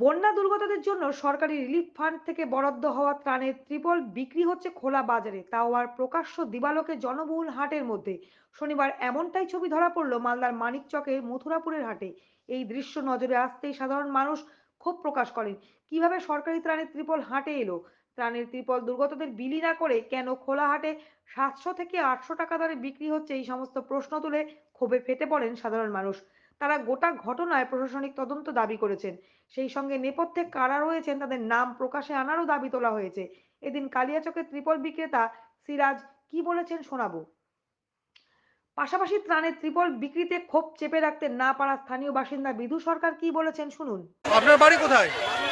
বন্যা দুর্গতদের জন্য সরকারি রিলিফ ফান্ড থেকে বরাদ্দ হওয়া ত্রাণের ত্রিপল বিক্রি হচ্ছে খোলা বাজারে। তাও আর প্রকাশ্য দিবালোকে জনবহুল হাটের মধ্যে। শনিবার এমনটাই ছবি ধরা পড়ল মালদার মানিকচকের মথুরাপুরের হাটে। এই দৃশ্য নজরে আসতেই সাধারণ মানুষ ক্ষোভ প্রকাশ করেন। কীভাবে সরকারি ত্রাণের ত্রিপল হাটে এলো? ত্রাণের ত্রিপল দুর্গতদের বিলি না করে কেন খোলা হাটে সাতশো থেকে আটশো টাকা দরে বিক্রি হচ্ছে এই সমস্ত প্রশ্ন তুলে ক্ষোভে ফেটে পড়েন সাধারণ মানুষ। তারা গোটা ঘটনায় প্রশাসনিক তদন্ত দাবি করেছেন। সেই সঙ্গে নেপথ্যে কারা রয়েছেন তাদের নাম প্রকাশে আনারও দাবি তোলা হয়েছে। এদিন কালিয়াচকের ত্রিপল বিক্রেতা সিরাজ কি বলেছেন শোনাবো। পাশাপাশি ত্রাণের ত্রিপল বিক্রিতে ক্ষোভ চেপে রাখতে না পারা স্থানীয় বাসিন্দা বিধু সরকার কি বলেছেন শুনুন। আপনার বাড়ি কোথায়?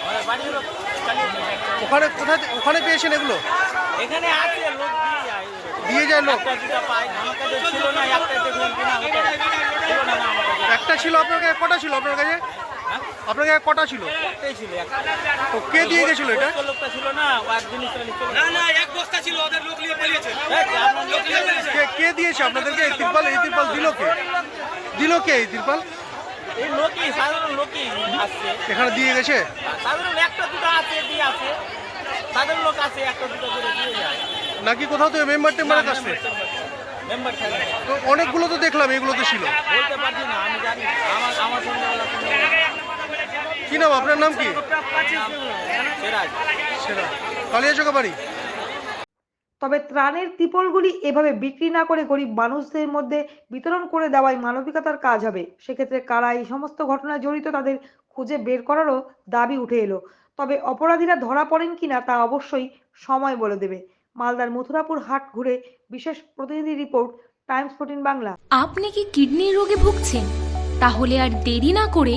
আমার বাড়ি হলো কালিয়াচক। ওখানে কোথায় ওখানে পেয়েছেন এগুলো? এখানে আছে লোক দিয়ে যায়। দিয়ে যায় লোক একটা ছিল আপনার কাছে, কটা ছিল আপনার কাছে? আপনার কাছে কটা ছিল? তো কে দিয়ে গেছিল এটা? ছিল। কে দিয়েছে আপনাদেরকে? এই তিরপাল এই তিরপাল দিল কে? দিল কে এই তিরপাল? এখানে দিয়ে গেছে? সাধারণ আছে সাধারণ লোক আছে, একটা দুটো করে দিয়ে যায়। নাকি কোথাও তো মেম্বার টেম্বারের কাছ থেকে। তো অনেকগুলো তো দেখলাম এগুলো তো ছিল। বলতে পারছি না আমি জানি আমার আমার সঙ্গে ওরা কোনো কি নাম আপনার নাম কি? কালিয়াচকা বাড়ি তবে ত্রাণের ত্রিপলগুলি এভাবে বিক্রি না করে গরিব মানুষদের মধ্যে বিতরণ করে দেওয়াই মানবিকতার কাজ হবে। সেক্ষেত্রে কারা এই সমস্ত ঘটনায় জড়িত তাদের খুঁজে বের করারও দাবি উঠে এলো। তবে অপরাধীরা ধরা পড়েন কিনা তা অবশ্যই সময় বলে দেবে। মালদার মথুরাপুর হাট ঘুরে বিশেষ প্রতিনিধি রিপোর্ট টাইমস ফোর্টিন বাংলা। আপনি কি কিডনির রোগে ভুগছেন? তাহলে আর দেরি না করে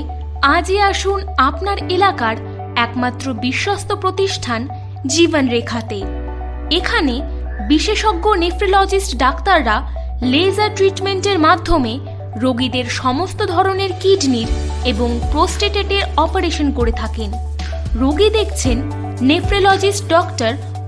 আজই আসুন আপনার এলাকার একমাত্র বিশ্বস্ত প্রতিষ্ঠান জীবন রেখাতে এখানে বিশেষজ্ঞ নেফ্রোলজিস্ট ডাক্তাররা লেজার ট্রিটমেন্টের মাধ্যমে রোগীদের সমস্ত ধরনের কিডনির এবং প্রোস্টেটেটের অপারেশন করে থাকেন। রোগী দেখছেন nephrologist doctor